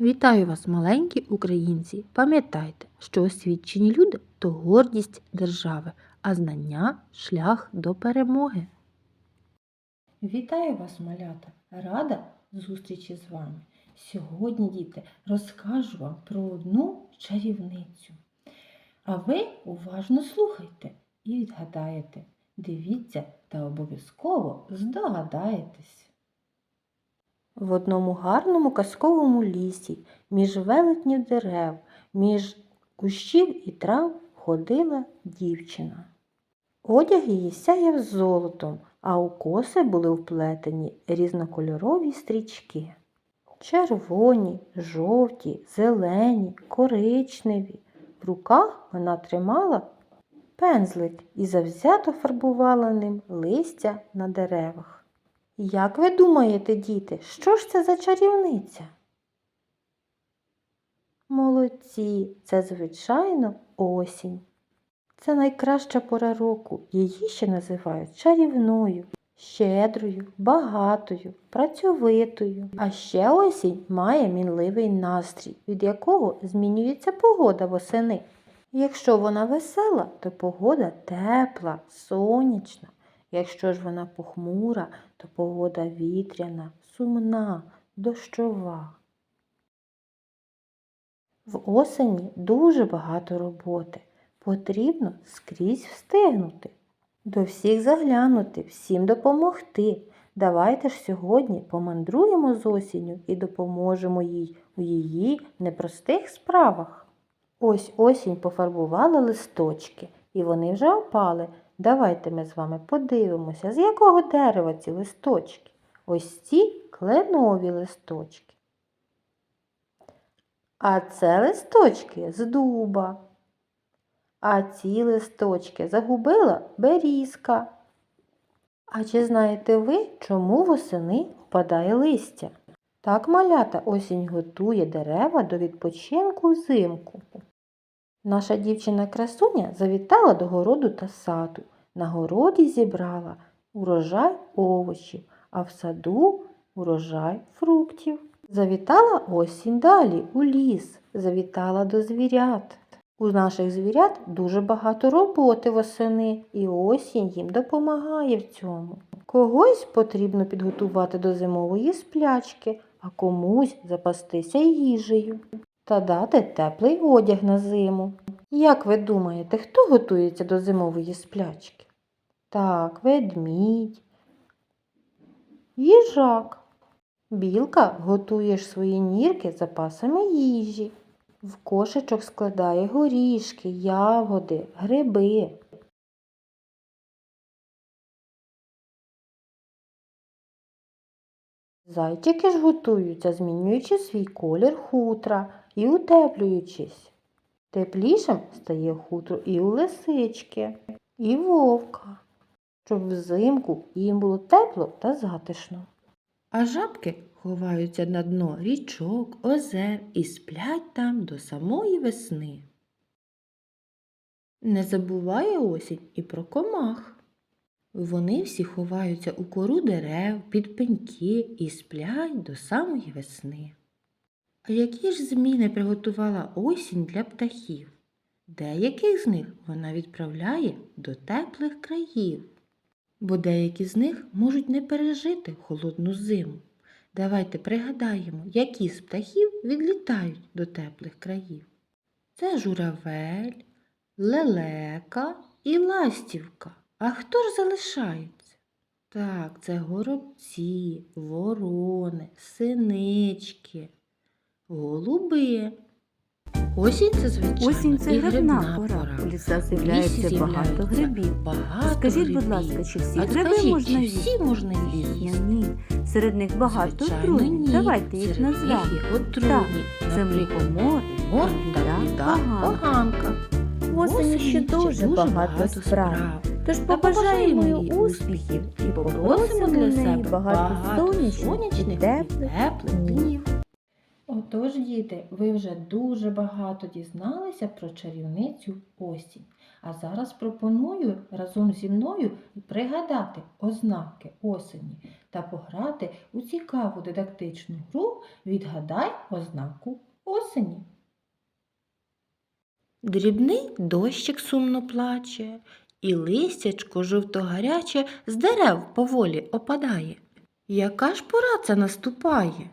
Вітаю вас, маленькі українці! Пам'ятайте, що освічені люди то гордість держави, а знання шлях до перемоги. Вітаю вас, малята! Рада зустрічі з вами. Сьогодні, діти, розкажу вам про одну чарівницю. А ви уважно слухайте і відгадаєте. Дивіться та обов'язково здогадаєтесь. В одному гарному казковому лісі, між велетнів дерев, між кущів і трав ходила дівчина. Одяг її сяяв золотом, а у коси були вплетені різнокольорові стрічки. Червоні, жовті, зелені, коричневі. В руках вона тримала пензлик і завзято фарбувала ним листя на деревах. Як ви думаєте, діти, що ж це за чарівниця? Молодці, це, звичайно, осінь. Це найкраща пора року. Її ще називають чарівною, щедрою, багатою, працьовитою. А ще осінь має мінливий настрій, від якого змінюється погода восени. Якщо вона весела, то погода тепла, сонячна. Якщо ж вона похмура, то погода вітряна, сумна, дощова. В осені дуже багато роботи. Потрібно скрізь встигнути. До всіх заглянути, всім допомогти. Давайте ж сьогодні помандруємо з осінню і допоможемо їй у її непростих справах. Ось осінь пофарбувала листочки, і вони вже опали. Давайте ми з вами подивимося, з якого дерева ці листочки. Ось ці кленові листочки. А це листочки з дуба. А ці листочки загубила берізка. А чи знаєте ви, чому восени впадає листя? Так малята осінь готує дерева до відпочинку взимку. Наша дівчина-красуня завітала до городу та саду. На городі зібрала урожай овочів, а в саду урожай фруктів. Завітала осінь далі у ліс, завітала до звірят. У наших звірят дуже багато роботи восени, і осінь їм допомагає в цьому. Когось потрібно підготувати до зимової сплячки, а комусь запастися їжею та дати теплий одяг на зиму. Як ви думаєте, хто готується до зимової сплячки? Так, ведмідь, їжак. Білка готує свої нірки запасами їжі. В кошечок складає горішки, ягоди, гриби. Зайчики ж готуються, змінюючи свій колір хутра і утеплюючись. Теплішим стає хутро і у лисички, і вовка, щоб взимку їм було тепло та затишно. А жабки ховаються на дно річок, озер і сплять там до самої весни. Не забуває осінь і про комах. Вони всі ховаються у кору дерев, під пеньки і сплять до самої весни. А які ж зміни приготувала осінь для птахів? Деяких з них вона відправляє до теплих країв, бо деякі з них можуть не пережити холодну зиму. Давайте пригадаємо, які з птахів відлітають до теплих країв. Це журавель, лелека і ластівка. А хто ж залишається? Так, це горобці, ворони, синички, голуби. Осінь це звичайно Осінь це і грибна пора. У лісах з'являється багато грибів. Багато Скажіть, будь ласка, чи всі а гриби скажіть, можна їсти? всі можна їсти? ні. Серед них багато Звичайно, Давайте їх Серед назвемо. є. Це Наприклад, мор та поганка. В осені ще дуже багато справ. Тож побажаємо їй успіхів і попросимо для неї багато сонячних і теплих днів. Отож, діти, ви вже дуже багато дізналися про чарівницю осінь. А зараз пропоную разом зі мною пригадати ознаки осені. та пограти у цікаву дидактичну гру Відгадай ознаку осені. Дрібний дощик сумно плаче, і листячко жовто-гаряче з дерев поволі опадає. Яка ж пора це наступає?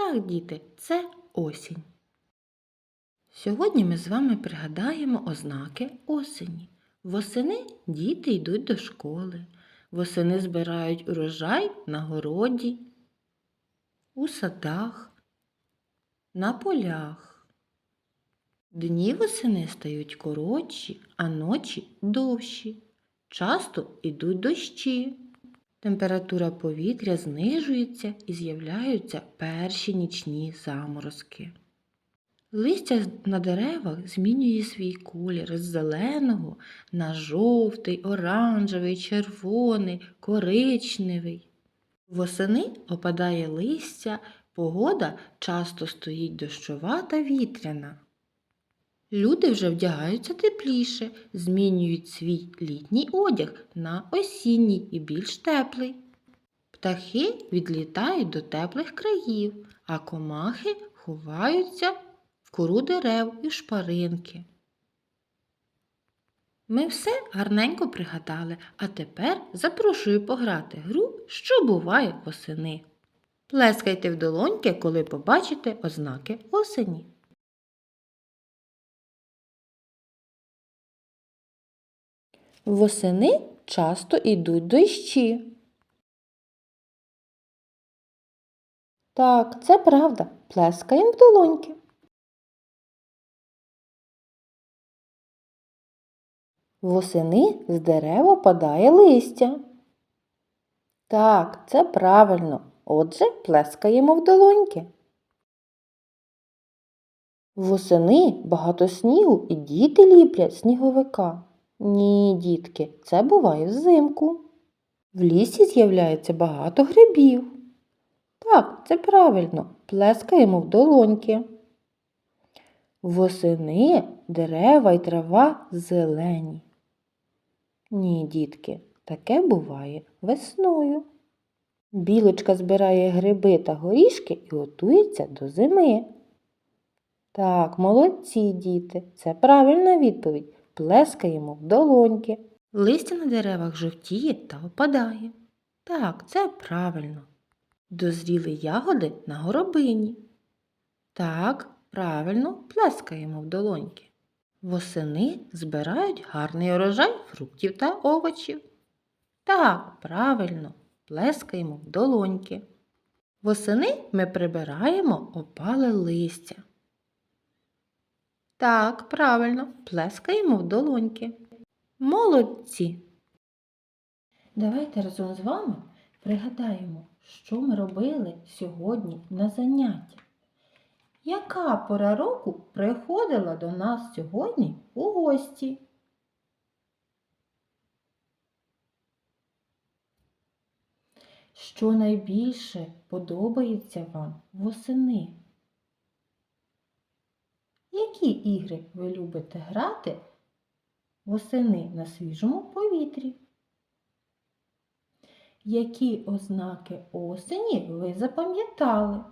Так, діти, це осінь. Сьогодні ми з вами пригадаємо ознаки осені. Восени діти йдуть до школи. Восени збирають урожай на городі, у садах, на полях. Дні восени стають коротші, а ночі довші. Часто йдуть дощі. Температура повітря знижується і з'являються перші нічні заморозки. Листя на деревах змінює свій колір з зеленого на жовтий, оранжевий, червоний, коричневий. Восени опадає листя, погода часто стоїть дощова та вітряна. Люди вже вдягаються тепліше, змінюють свій літній одяг на осінній і більш теплий. Птахи відлітають до теплих країв, а комахи ховаються в кору дерев і шпаринки. Ми все гарненько пригадали, а тепер запрошую пограти гру, що буває восени. Плескайте в долоньки, коли побачите ознаки осені. Восени часто йдуть дощі. Так, це правда. Плескаємо в долоньки. Восени з дерев опадає листя. Так, це правильно. Отже, плескаємо в долоньки. Восени багато снігу і діти ліплять сніговика. Ні, дітки, це буває взимку. В лісі з'являється багато грибів. Так, це правильно, плескаємо в долоньки. Восени дерева й трава зелені. Ні, дітки, таке буває весною. Білочка збирає гриби та горішки і готується до зими. Так, молодці діти, це правильна відповідь. Плескаємо в долоньки. Листя на деревах жовтіє та опадає. Так, це правильно. Дозріли ягоди на горобині. Так, правильно, плескаємо в долоньки. Восени збирають гарний урожай фруктів та овочів. Так, правильно, плескаємо в долоньки. Восени ми прибираємо опале листя. Так, правильно, плескаємо в долоньки. Молодці! Давайте разом з вами пригадаємо, що ми робили сьогодні на занятті. Яка пора року приходила до нас сьогодні у гості? Що найбільше подобається вам восени? Які ігри ви любите грати восени на свіжому повітрі? Які ознаки осені ви запам'ятали?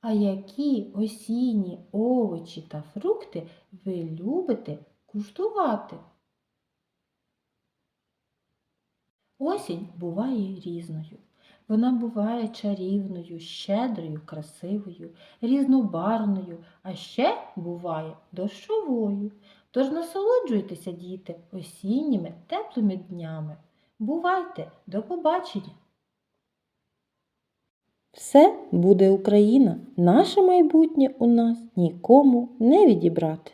А які осінні овочі та фрукти ви любите куштувати? Осінь буває різною. Вона буває чарівною, щедрою, красивою, різнобарвною, а ще буває дощовою. Тож насолоджуйтеся, діти, осінніми теплими днями. Бувайте, до побачення! Все буде Україна, наше майбутнє у нас нікому не відібрати.